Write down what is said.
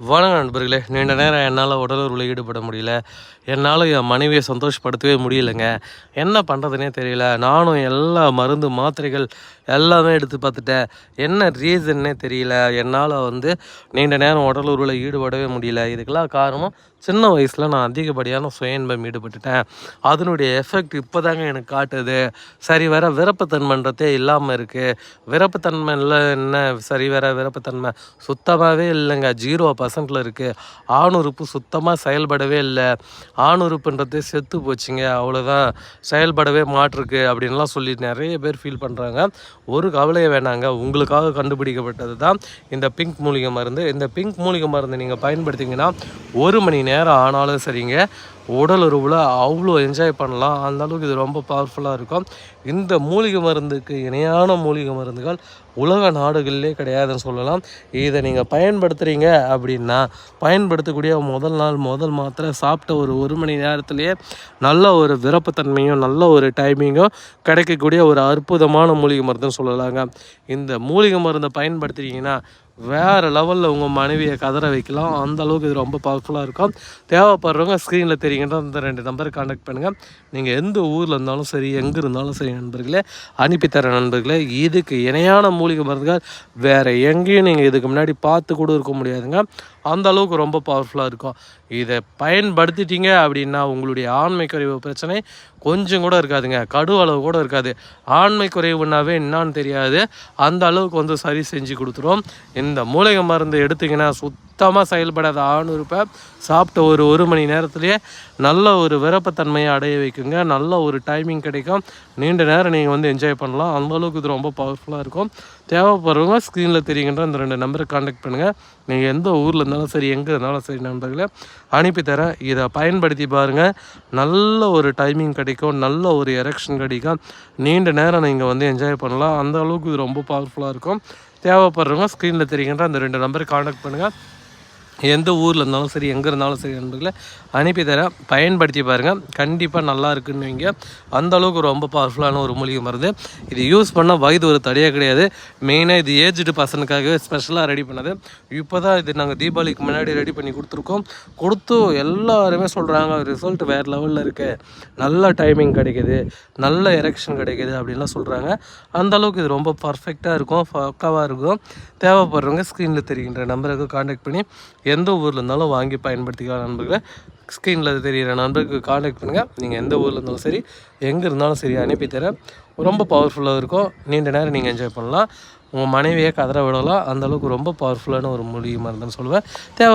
வணக்கம் நண்பர்களே. நீண்ட நேரம் என்னால் உடலுறவில் ஈடுபட முடியல. என்னால் என் மனைவியை சந்தோஷப்படுத்தவே முடியலைங்க. என்ன பண்ணுறதுனே தெரியல. நானும் எல்லா மருந்து மாத்திரைகள் எல்லாமே எடுத்து பார்த்துட்டேன். என்ன ரீசன்னே தெரியல. என்னால் வந்து நீண்ட நேரம் உடலுறவில் ஈடுபடவே முடியல. இதுக்கெல்லாம் காரணம் சின்ன வயசில் நான் அதிகப்படியான சுயன்பம் ஈடுபட்டுட்டேன். அதனுடைய எஃபெக்ட் இப்போ தாங்க எனக்கு காட்டுது. சரி வர விருப்பத்தன்மைன்றதே இல்லாமல் இருக்குது விருப்பத்தன்மையில் என்ன? சரி வர விருப்பத்தன்மை சுத்தமாகவே இல்லைங்க. ஜீரோ பர்சன்டில் இருக்குது ஆணுறுப்பு சுத்தமாக செயல்படவே இல்லை. ஆணுறுப்புன்றதே செத்து போச்சுங்க. அவ்வளோதான் செயல்படவே மாட்டிருக்கு அப்படின்லாம் சொல்லி நிறைய பேர் ஃபீல் பண்ணுறாங்க ஒரு கவலையை வேணாங்க. உங்களுக்காக கண்டுபிடிக்கப்பட்டது தான் இந்த பிங்க் மூலிகை மருந்து. இந்த பிங்க் மூலிகை மருந்து நீங்கள் பயன்படுத்திங்கன்னா ஒரு மணி நேரம் ஆனாலும் சரிங்க. உடல் உறவில் அவ்வளோ என்ஜாய் பண்ணலாம். அந்த அளவுக்கு இது ரொம்ப பவர்ஃபுல்லாக இருக்கும். இந்த மூலிகை மருந்துக்கு இணையான மூலிகை மருந்துகள் உலக நாடுகளிலே கிடையாதுன்னு சொல்லலாம். இதை நீங்கள் பயன்படுத்துகிறீங்க அப்படின்னா பயன்படுத்தக்கூடிய முதல் நாள் முதல் மாத்திரை சாப்பிட்ட ஒரு ஒரு மணி நேரத்துலேயே நல்ல ஒரு விருப்பத்தன்மையும் நல்ல ஒரு டைமிங்கும் கிடைக்கக்கூடிய ஒரு அற்புதமான மூலிகை மருந்துன்னு சொல்லலாங்க. இந்த மூலிகை மருந்தை பயன்படுத்துகிறீங்கன்னா வேறு லெவலில் உங்கள் மனைவியை கதற வைக்கலாம். அந்த அளவுக்கு இது ரொம்ப பவர்ஃபுல்லாக இருக்கும். தேவைப்படுறவங்க ஸ்க்ரீனில் தெரியுங்கிற அந்த ரெண்டு நம்பரை காண்டாக்ட் பண்ணுங்கள் நீங்கள் எந்த ஊரில் இருந்தாலும் சரி எங்கே இருந்தாலும் சரி நண்பர்களே அனுப்பித்தர நண்பர்களே இதுக்கு இணையான மூலிகை மருந்துகள் வேறு எங்கேயும் நீங்கள் இதுக்கு முன்னாடி பார்த்து கூட இருக்க முடியாதுங்க. அந்த அளவுக்கு ரொம்ப பவர்ஃபுல்லாக இருக்கும். இதை பயன்படுத்திட்டீங்க அப்படின்னா உங்களுடைய ஆண்மை குறைவு பிரச்சனை கொஞ்சம் கூட இருக்காதுங்க. கடு அளவு கூட இருக்காது. ஆண்மை குறைவுனாவே என்னான்னு தெரியாது. அந்த அளவுக்கு வந்து சரி செஞ்சு கொடுத்துரும். இந்த மூலிகை மருந்து எடுத்திங்கன்னா சுத்தமாக செயல்படாத ஆணுறுப்பை சாப்பிட்ட ஒரு ஒரு மணி நேரத்துலேயே நல்ல ஒரு விருப்பத்தன்மையை அடைய வைக்குங்க. நல்ல ஒரு டைமிங் கிடைக்கும். நீண்ட நேரம் நீங்கள் வந்து என்ஜாய் பண்ணலாம். அந்த அளவுக்கு இது ரொம்ப பவர்ஃபுல்லாக இருக்கும். தேவைப்படுறவங்க ஸ்க்ரீனில் தெரியுங்கிற அந்த ரெண்டு நம்பரை காண்டாக்ட் பண்ணுங்கள் நீங்கள் எந்த ஊரில் இருந்தாலும் சரி எங்கே இருந்தாலும் சரி நண்பர்களே அனுப்பித்தரேன் இதை பயன்படுத்தி பாருங்கள் நல்ல ஒரு டைமிங் கிடைக்கும். நல்ல ஒரு எரெக்ஷன் கிடைக்கும். நீண்ட நேரம் நீங்கள் வந்து என்ஜாய் பண்ணலாம். அந்த அளவுக்கு இது ரொம்ப பவர்ஃபுல்லாக இருக்கும். தேவைப்படுறவங்க ஸ்க்ரீனில் தெரியுங்கிற அந்த ரெண்டு நம்பருக்கு காண்டாக்ட் பண்ணுங்கள் எந்த ஊரில் இருந்தாலும் சரி எங்கே இருந்தாலும் சரி நண்பர்களை அனுப்பி தரேன் பயன்படுத்தி பாருங்கள் கண்டிப்பாக நல்லா இருக்குன்னு வைங்க. அந்த அளவுக்கு ரொம்ப பவர்ஃபுல்லான ஒரு மூலிகை மருந்து. இது யூஸ் பண்ணால் வயது ஒரு தடையாக கிடையாது. மெயினாக இது ஏஜ்டு பர்சனுக்காகவே ஸ்பெஷலாக ரெடி பண்ணது. இப்போ தான் இது நாங்கள் தீபாவளிக்கு முன்னாடி ரெடி பண்ணி கொடுத்துருக்கோம். கொடுத்து எல்லாருமே சொல்கிறாங்க ரிசல்ட் வேறு லெவலில் இருக்குது நல்ல டைமிங் கிடைக்குது. நல்ல எரெக்ஷன் கிடைக்குது அப்படின்லாம் சொல்கிறாங்க அந்த அளவுக்கு இது ரொம்ப பர்ஃபெக்டாக இருக்கும் பக்காவாக இருக்கும். தேவைப்படுறவங்க ஸ்க்ரீனில் தெரிகின்ற நம்பருக்கு காண்டாக்ட் பண்ணி எந்த ஊரில் இருந்தாலும் வாங்கி பயன்படுத்திக்கலாம் நண்பர்களை ஸ்க்ரீனில் தெரிகிற நண்பருக்கு காண்டாக்ட் பண்ணுங்கள் நீங்கள் எந்த ஊரில் இருந்தாலும் சரி எங்கே இருந்தாலும் சரி அனுப்பி தரேன் ரொம்ப பவர்ஃபுல்லாக இருக்கும். நீண்ட நேரம் நீங்கள் என்ஜாய் பண்ணலாம். உங்கள் மனைவியை கதற விடலாம். அந்தளவுக்கு ரொம்ப பவர்ஃபுல்லான ஒரு மூலிகை மருந்துன்னு சொல்லுவேன். தேவை